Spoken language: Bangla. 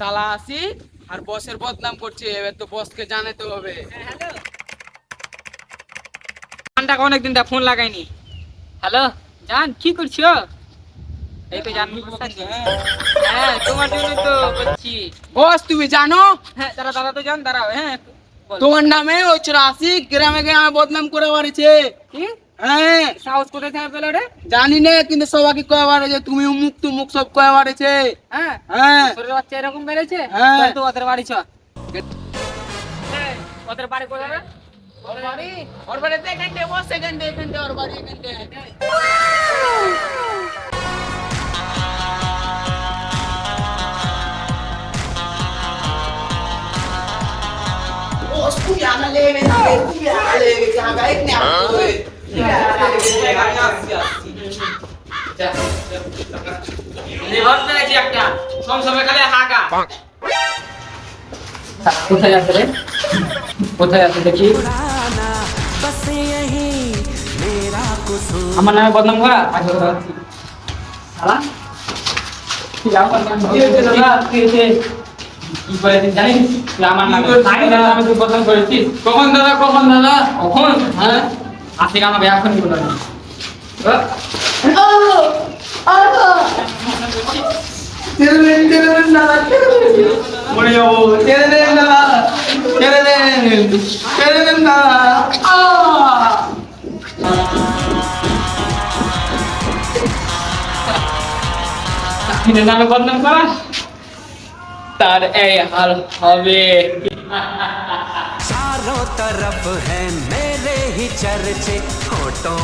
সালা আসি আর বসের বদনাম করছে এবার তো বসকে জানাতে হবে। জানটাকে অনেকদিন তা ফোন লাগাইনি। হ্যালো জান কি করছ? এই তো জান হ্যাঁ তোমার জন্য তো বলছি। বস তুমি জানো? হ্যাঁ দাঁড়া দাদা তো জান দাঁড়াও হ্যাঁ তোমার নামে ওই চুরাশি গ্রামে গ্রামে বদনাম করে বাড়িছে। কি? হ্যাঁ সাহস কোথায় থেকে পেল রে? জানি না কিন্তু সবাইকে কয়ে বাড়িছে তুমি উমুক তুমুক সব কয়ে বাড়িছে হ্যাঁ হ্যাঁ। শরীর বাচ্চা এরকম বেড়েছে? হ্যাঁ। তো ওদের বাড়ি চ। ওদের বাড়ি কোথায় রে? ওর বাড়ি? ওর বাড়িতে এখানটে বস এখানটে এখানটে ওর বাড়ি এখানটে বস তুমি আনালে তুমি আনালে জায়গা এক না লিভার পেয়েছি কোথায় আছে রে কোথায় আছে দেখি। আমার নামে বদনাম করা আমার নামে জানিস আমার নামে আমি বদনাম কখন দাদা কখন দাদা কখন হ্যাঁ আজকে আমাকে এখন মরে যাব। আহ! কিনে নামে বদনাম করা তার এই হাল হবে। चारों तरफ़ है मेरे ही चर्चे होटों